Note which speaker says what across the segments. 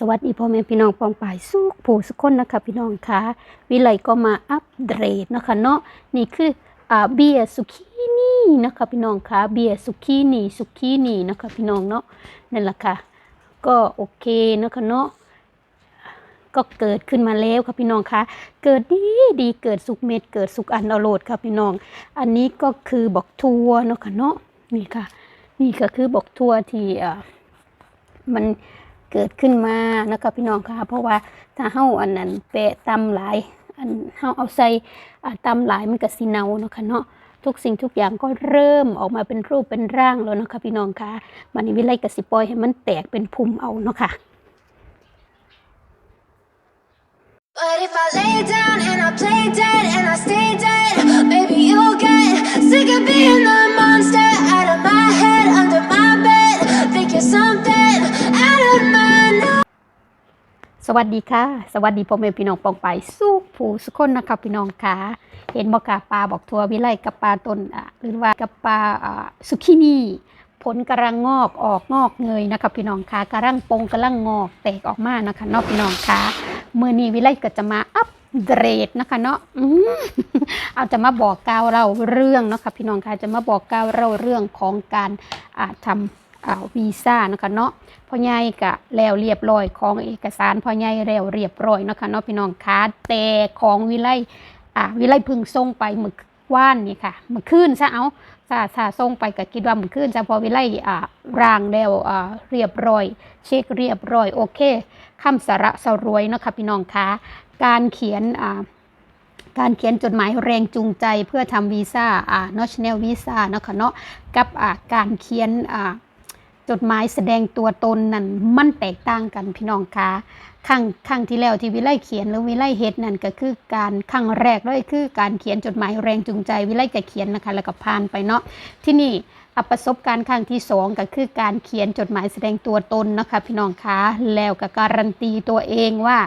Speaker 1: สวัสดีพ่อแม่พี่น้องปองป่ายสุขผู้สุขคนนะคะพี่น้องคะวิไลก็มาอัปเดตนะคะเนาะนี่คืออ่าเบียร์สุกี้นี่นะคะพี่น้องคะเบียร์สุกี้นี่สุกี้นี่นะคะพี่น้องเนาะนั่นแหละค่ะก็โอเคนะคะเนาะก็เกิดขึ้นมาแล้วค่ะพี่น้องคะเกิดดีดีเกิดสุกเม็ดเกิดสุกอันเอาโหลดค่ะพี่น้อง อันนี้ก็คือบอกทัวเนาะค่ะเนาะนี่ค่ะ นี่ก็คือบอกทัวที่อ่ามัน เกิดขึ้นมานะคะพี่น้องค่ะเพราะว่าถ้าเฮาอันนั้นแปะตำหลายอันเฮาเอาใส่อ่าตำหลายมันก็สิเนาเนาะค่ะเนาะทุกสิ่งทุกอย่างก็เริ่มออกมาเป็นรูปเป็นร่างแล้วนะคะพี่น้องค่ะมันนี้วิไลกสิปอยให้มันแตกเป็นพุ่มเอาเนาะค่ะ
Speaker 2: But if I lay down and I play dead and I stay dead, maybe you'll get sick of being the
Speaker 1: สวัสดีค่ะ สวัสดีพ่อแม่พี่น้องปองไปสู้ผู้สุคนนะคะพี่น้องค่ะ เห็นบอกกาปลาบอกทัววิไลกับปลาต้นอะหรือว่ากับปลาสุขินีผลกำลังงอกออกงอกเงยนะคะพี่น้องค่ะกำลังปงกำลังงอกแตกออกมานะคะเนอกพี่น้องค่ะเมื่อนี้วิไลก็จะมาอัปเดตนะคะเนาะเอาจะมาบอกกล่าวเราเรื่องนะคะพี่น้องค่ะจะมาบอกกล่าวเราเรื่องของการอาทำอ่า วีซ่านะคะเนาะพ่อใหญ่กะแล้วเรียบร้อยของเอกสารพ่อใหญ่แล้วเรียบร้อยนะคะเนาะพี่น้องคะแต่ของวิไลอ่าวิไลพึ่งส่งไปเมื่อว่านนี่ค่ะเมื่อคืนซะเอาซาซาส่งไปก็คิดว่าเมื่อคืนซะพอวิไลอ่าร่างแล้วอ่าเรียบร้อย เช็คเรียบร้อยโอเคคำสาระสรวยนะคะพี่น้องคะการเขียนอ่าการเขียนจดหมายแรงจูงใจเพื่อทำวีซ่าอ่า national visa นะคะเนาะกับอ่าการเขียนอ่า จดหมายแสดงตัวตนนั่นมันแตกต่างกันพี่น้องคะครั้งครั้งที่แล้วที่วิไลเขียนหรือวิไลเฮ็ดนั่นก็คือการครั้งแรกเลยคือการเขียนจดหมายแรงจูงใจวิไลก็เขียนนะคะแล้วก็ผ่านไปเนาะที่นี่อะประสบการณ์ครั้งที่สองก็คือการเขียนจดหมายแสดงตัวตนนะคะพี่น้องคะแล้วก็การันตีตัวเองว่า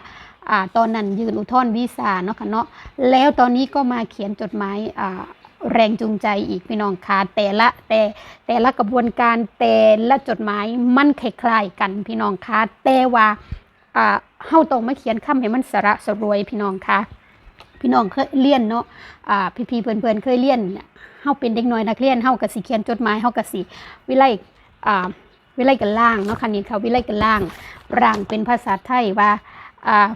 Speaker 1: อ่าตอนนั้นยืนอุทธรณ์วีซ่าเนาะค่ะเนาะแล้วตอนนี้ก็มาเขียนจดหมายอ่า แรงจูงใจอีกพี่น้องคะแต่ละแต่แต่ละกระบวนการแต่ละจดหมายมันคล้ายๆกันพี่น้องคะแต่ว่าอ่าเฮาต้องมาเขียนคำให้มันสระสรวยพี่น้องคะพี่น้องเคยเรียนเนาะอ่าพี่ๆเพื่อนๆเคยเรียนเฮาเป็นเด็กน้อยนักเรียนเฮาก็สิเขียนจดหมายเฮาก็สิวิไลอ่าวิไลกันล่างเนาะค่ะนี่ค่ะวิไลกันล่างร่างเป็นภาษาไทยว่าอ่า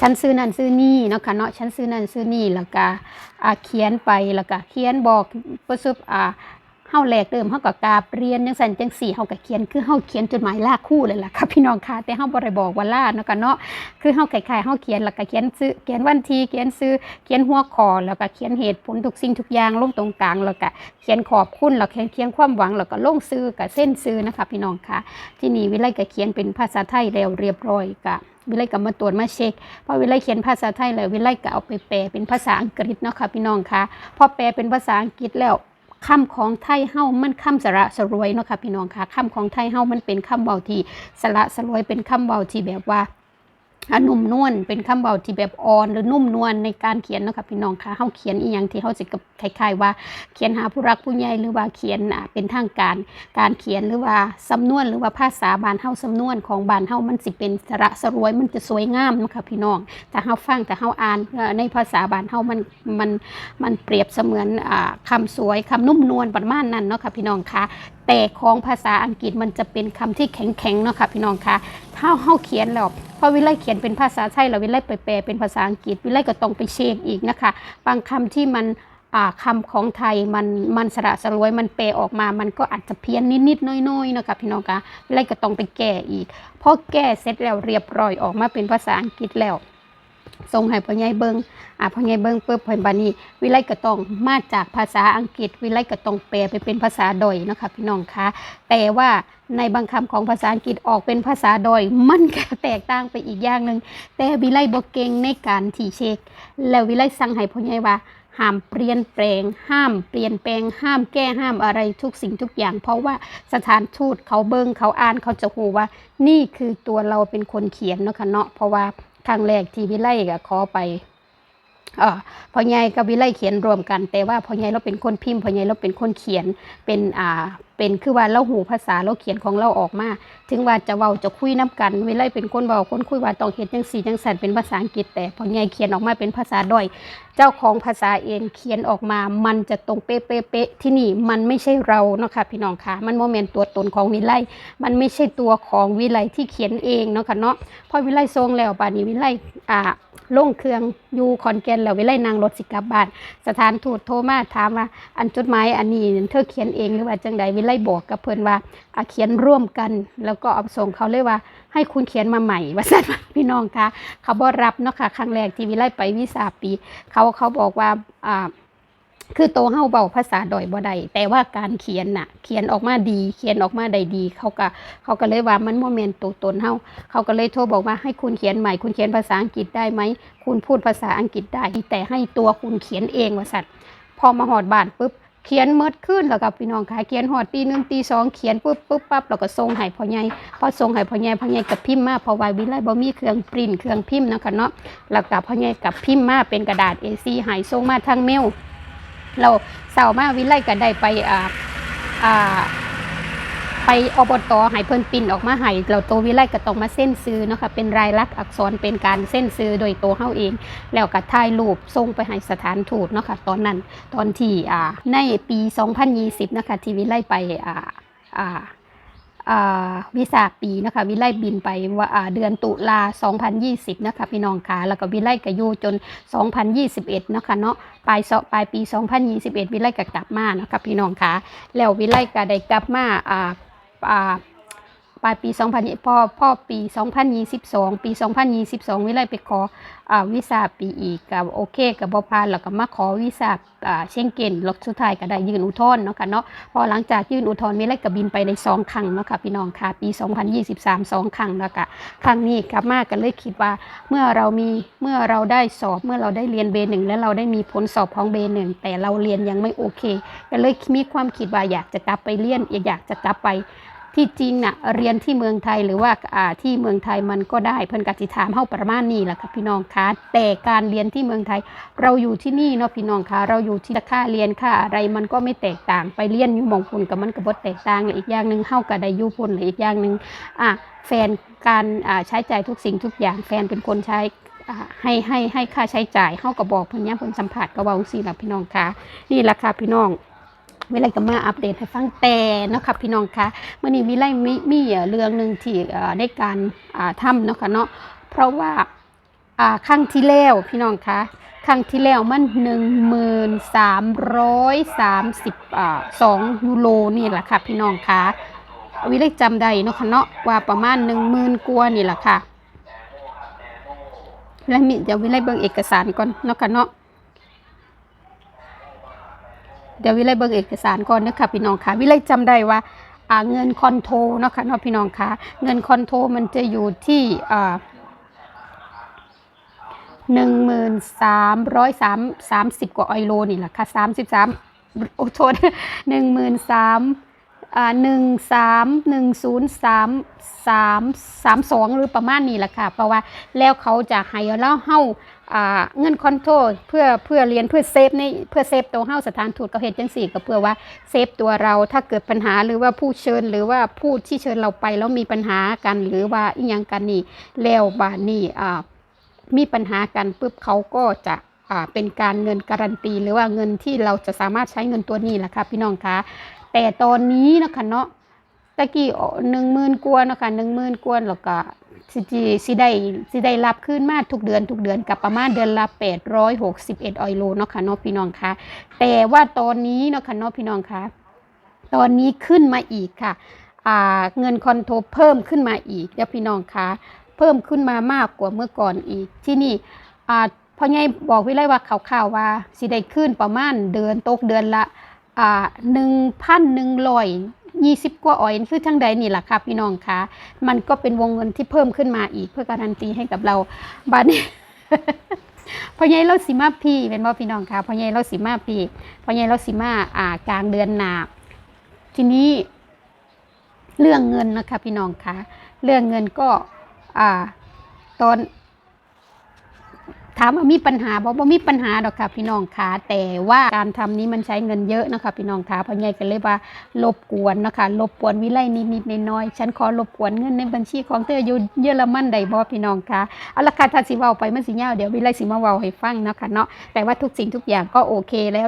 Speaker 1: ฉันซื้อนั่นซื้อนี่เนาะค่ะเนาะฉันซื้อนั่นซื้อนี่แล้วก็อ่าเขียนไปแล้วก็เขียนบอกประสบอ่า เฮาแหลกเดิมเฮาก็กราบเรียนจังซั่นจังสี่เฮาก็เขียนคือเฮาเขียนจดหมายลาคู่เลยล่ะค่ะพี่น้องค่ะแต่เฮาบ่ได้บอกว่าลาเนาะค่ะเนาะคือเฮาคล้ายๆเฮาเขียนแล้วก็เขียนซื้อเขียนวันที่เขียนซื้อเขียนหัวข้อแล้วก็เขียนเหตุผลทุกสิ่งทุกอย่างลงตรงกลางแล้วก็เขียนขอบคุณแล้วเขียนเขียนความหวังแล้วก็ลงซื้อกับเส้นซื้อนะคะพี่น้องค่ะ ที่นี่วิไลก็เขียนเป็นภาษาไทยแล้วเรียบร้อยกะวิไลก็มาตรวจมาเช็คพอวิไลเขียนภาษาไทยแล้ววิไลก็เอาไปแปลเป็นภาษาอังกฤษเนาะค่ะพี่น้องค่ะพอแปลเป็นภาษาอังกฤษแล้ว คำของไทยเฮามันคำสระสรวยเนาะค่ะพี่น้องค่ะคำของไทยเฮามันเป็นคำเบาที่สระสรวยเป็นคำเบาที่แบบว่า อะนุ่มนวลเป็นคำเบาที่แบบอ่อนหรือนุ่มนวลในการเขียนเนาะค่ะพี่น้องค่ะเฮาเขียนอีหยังที่เฮาสิกับคล้ายๆว่าเขียนหาผู้รักผู้ใหญ่หรือว่าเขียนเป็นทางการการเขียนหรือว่าสำนวนหรือว่าภาษาบานเฮาสำนวนของบานเฮามันสิเป็นสระสรวยมันจะสวยงามเนาะค่ะพี่น้องถ้าเฮาฟังแต่เฮาอ่านในภาษาบานเฮามันมันมันเปรียบเสมือนอ่าคำสวยคำนุ่มนวลประมาณนั้นเนาะค่ะพี่น้องค่ะ แต่ของภาษาอังกฤษมันจะเป็นคำที่แข็งๆเนาะค่ะพี่น้องค่ะถ้าเฮาเขียนแล้วพอวิไลเขียนเป็นภาษาไทยแล้ววิไลไปแปลเป็นภาษาอังกฤษวิไลก็ต้องไปเช็คอีกนะคะ บางคำที่มันอ่าคำของไทยมันมันสระสรวยมันแปลออกมา มันก็อาจจะเพี้ยนนิดๆน้อยๆนะคะพี่น้องคะวิไลก็ต้องไปแก้อีกพอแก้เสร็จแล้วเรียบร้อยออกมาเป็นภาษาอังกฤษแล้ว ส่งให้พ่อใหญ่เบิงอ่าพ่อใหญ่เบิงปุ๊บเพิ่นบานี้ วิไลก็ต้องมาจากภาษาอังกฤษ วิไลก็ต้องแปลไปเป็นภาษาดอยนะคะพี่น้องคะแต่ว่าในบางคำของภาษาอังกฤษออกเป็นภาษาดอย มันก็แตกต่างไปอีกอย่างหนึ่งแต่วิไลบ่เก่งในการที่เช็ค แล้ววิไลสั่งให้พ่อใหญ่ว่าห้ามเปลี่ยนแปลง ห้ามเปลี่ยนแปลง ห้ามแก้ห้ามอะไรทุกสิ่งทุกอย่าง เพราะว่าสถานทูตเขาเบิงเขาอ่านเขาจะหูว่า นี่คือตัวเราเป็นคนเขียนเนาะค่ะเนาะเพราะว่า ครั้งแรกที่พี่ไล่ก็ขอไป อ่อพ่อใหญ่กับวิไลเขียนรวมกัน แต่ว่าพ่อใหญ่เราเป็นคนพิมพ์พ่อใหญ่เราเป็นคนเขียนเป็นอ่าเป็นคือว่าเราหูภาษาเราเขียนของเราออกมา ถึงว่าจะเว้าจะคุยน้กันเวลเป็นคนเว้าคนคุยว่าต้องเฮ็ดจังซี่จังซั่นเป็นภาษาอังกฤษแต่พอใหญ่เขียนออกมาเป็นภาษาด้อย เจ้าของภาษาเองเขียนออกมา มันจะตรงเป๊ะๆที่นี่มันไม่ใช่เราเนาะค่ะพี่น้องค่ะมันโมเมนตัวตนของวิไลมันไม่ใช่ตัวของวิไลที่เขียนเองเนาะค่ะเนาะพอวิไลทรงแล้วป่านนี้วิไลอ่า ลงเครื่องอยู่ขอนแก่นแล้ววิไลนางรถสิกลับบ้าน สถานทูตโทรมาถามว่าอันจดหมายอันนี้เธอเขียนเองหรือว่าจังใดวิไลบอกกับเพิ่นว่าอะเขียนร่วมกัน แล้วก็เอาส่งเขาเลยว่าให้คุณเขียนมาใหม่ว่าซั่นว่าพี่น้องคะเขาบ่รับเนาะค่ะครั้งแรกที่วิไลไปวิสาปี เขาเขาบอกว่าอ่า คือโตเฮาเบาภาษาดอยบ่ได้แต่ว่าการเขียนน่ะ เขียนออกมาดี เขียนออกมาได้ดี เขาก็เขาก็เลยว่ามันโมเมนตัวตนเฮาเขาก็เลยโทรบอกว่าให้คุณเขียนใหม่ คุณเขียนภาษาอังกฤษได้ไหม คุณพูดภาษาอังกฤษได้ แต่ให้ตัวคุณเขียนเองว่าสัตว์พอมาหอดบ้านปุ๊บเขียนเมดขึ้นแล้วกับพี่น้องค่ะเขียนหอดตีหนึ่งตีสองเขียนปุ๊บปุ๊บปั๊บแล้วก็ส่งให้พ่อใหญ่พอส่งให้พ่อใหญ่พ่อใหญ่กับพิมพ์มาพอวาวิไลบ่มีเครื่องปริ้นเครื่องพิมพ์นะคะเนาะแล้วกับพ่อใหญ่กับพิมพ์มาเป็นกระดาษ A4 ให้ส่งมาทางเมล เราเสาวมาวิไลก็ได้ไปอ่าอ่าไปอบตให้เพิ่นปิ่นออกมาให้เราตัววิไลก็ต้องมาเส้นซื้อเนาะค่ะเป็นรายลักษณ์อักษรเป็นการเส้นซื้อโดยตัวเฮาเอง แล้วก็ถ่ายรูปส่งไปให้สถานทูตเนาะค่ะตอนนั้นตอนที่อ่าในปี 2020นะคะที่วิไลไปอ่าอ่า วิสาปีนะคะวิไลบินไปว่าเดือนตุลา 2020นะคะพี่น้องค่ะแล้วก็วิไลก็อยู่จน 2021นะคะเนาะปลายเสาะปลายปี 2021 วิไลก็กลับมาเนาะค่ะพี่น้องคะแล้ววิไลก็ได้กลับมาอ่าอ่า ปลายปี2000พอพอปี 2022 ปี 2022 วิไลไปขออ่าวีซ่าปีอีกกับโอเคกับบ่ผ่านแล้วก็มาขอวีซ่าอ่าเชงเก้นแล้วสุดท้ายก็ได้ยื่นอุทธรณ์เนาะค่ะเนาะพอหลังจากยื่นอุทธรณ์วิไลก็บินไปในสองครั้งเนาะค่ะพี่น้องค่ะปี 2023สองครั้งแล้วก็ครั้งนี้กลับมาก็เลยคิดว่าเมื่อเรามีเมื่อเราได้สอบเมื่อเราได้เรียนเบหนึ่งแล้วเราได้มีผลสอบของเบหนึ่งแต่เราเรียนยังไม่โอเคก็เลยมีความคิดว่าอยากจะกลับไปเรียนอยากจะกลับไป ที่จริงน่ะเรียนที่เมืองไทยหรือว่าอ่าที่เมืองไทยมันก็ได้เพิ่นกติถามเฮาประมาณนี้แหละค่ะพี่น้องคะแต่การเรียนที่เมืองไทย เราอยู่ที่นี่เนาะพี่น้องคะเราอยู่ที่ค่าเรียนค่าอะไรมันก็ไม่แตกต่างไปเรียนอยู่มองพุ่นกับมันก็บ่แตกต่างและอีกอย่างหนึ่งเฮาก็ได้อยู่พุ่นและอีกอย่างหนึ่งอะแฟนการอ่าใช้จ่ายทุกสิ่งทุกอย่างแฟนเป็นคนใช้ให้ให้ให้ค่าใช้จ่ายเฮาก็บบอกเพิ่นยามเพิ่นสัมผัสก็เว้าจังซี่ล่ะพี่น้องค่ะนี่ล่ะค่ะพี่น้อง วิไลก็มาอัปเดตให้ฟังแต่เนาะค่ะพี่น้องค่ะมื้อนี้วิไลมีมีเรื่องหนึ่งที่เอ่อในการทำเนาะค่ะเนาะเพราะว่าอ่าครั้งที่แล้วพี่น้องคะครั้งที่แล้วมัน 1330อ่า2ยูโรนี่แหละค่ะพี่น้องคะวิไลจำได้เนาะค่ะเนาะว่าประมาณ 10,000กว่านี่แหละค่ะแล้วมีเดี๋ยววิไลเบิ่งเอกสารก่อนเนาะค่ะเนาะ เดี๋ยววิไลเบิ่งเอกสารก่อนเนะค่ะพี่น้องค่ะ วิไลจำได้ว่าเงินคอนโทรเนาะค่ะเนาะพี่น้องค่ะ เงินคอนโทรมันจะอยู่ที่อ่าหนึ่งหมื่นสามร้อยสามสามสิบกว่าออยโลนี่แหละค่ะสามสิบสามโอ้โทษหนึ่งหมื่นสามหนึ่งสามหนึ่งศูนย์สามสามสามสองหรือประมาณนี้แหละค่ะ เพราะว่าแล้วเขาจะให้เราเฮาอ่า เงินคอนโทรเพื่อเพื่อเรียนเพื่อเซฟในเพื่อเซฟตัวเฮาสถานทูตก็เฮ็ดจังซี่ก็เพื่อว่าเซฟตัวเราถ้าเกิดปัญหาหรือว่าผู้เชิญหรือว่าผู้ที่เชิญเราไปแล้วมีปัญหากันหรือว่าอีหยังกันนี่แล้วบานี่มีปัญหากันปุ๊บเขาก็จะเป็นการเงินการันตี หรือว่าเงินที่เราจะสามารถใช้เงินตัวนี้แหละค่ะพี่น้องคะแต่ตอนนี้นะคะเนาะ ตะกี้หนึ่งหมื่นกว่านะคะหนึ่งหมื่นกว่าแล้วก็สิจิสิได้สิได้รับขึ้นมาทุกเดือนทุกเดือนกับประมาณเดือนละ861ออยโลเนาะค่ะเนาะพี่น้องคะแต่ว่าตอนนี้เนาะค่ะเนาะพี่น้องคะตอนนี้ขึ้นมาอีกค่ะอ่าเงินคอนโทรเพิ่มขึ้นมาอีกเดี๋ยวพี่น้องคะเพิ่มขึ้นมามากกว่าเมื่อก่อนอีก ที่นี่อ่าพ่อใหญ่บอกว้เลยว่าข่าวๆว่าสิได้ขึ้นประมาณเดือนตกเดือนละอ่าหนึ่งพันหนึ่งร้อย ยี่สิบกว่าออยคือทั้งใดนี่แหละค่ะพี่น้องคะมันก็เป็นวงเงินที่เพิ่มขึ้นมาอีกเพื่อการันตีให้กับเราบัดนี้พ่อใหญ่เราสิมาพี่เป็นบ่พี่น้องคะพ่อใหญ่เราสิมาพี่พ่อใหญ่เราสิมาอ่ากลางเดือนหนาทีนี้เรื่องเงินนะคะพี่น้องคะเรื่องเงินก็อ่าตอน ถามว่ามีปัญหาบ่บ่มีปัญหาดอกค่ะพี่น้องค่ะแต่ว่าการทำนี้มันใช้เงินเยอะนะคะพี่น้องค่ะพ่อใหญ่ก็เลยว่ารบกวนนะคะรบกวนวิไลนิดๆน้อยๆฉันขอรบกวนเงินในบัญชีของเธออยู่เยอรมันใดบ่พี่น้องค่ะเอาละค่ะถ้าสิเว้าไปมันสิยาวเดี๋ยววิไลสิมาเว้าให้ฟังเนาะค่ะเนาะแต่ว่าทุกสิ่งทุกอย่างก็โอเคแล้ว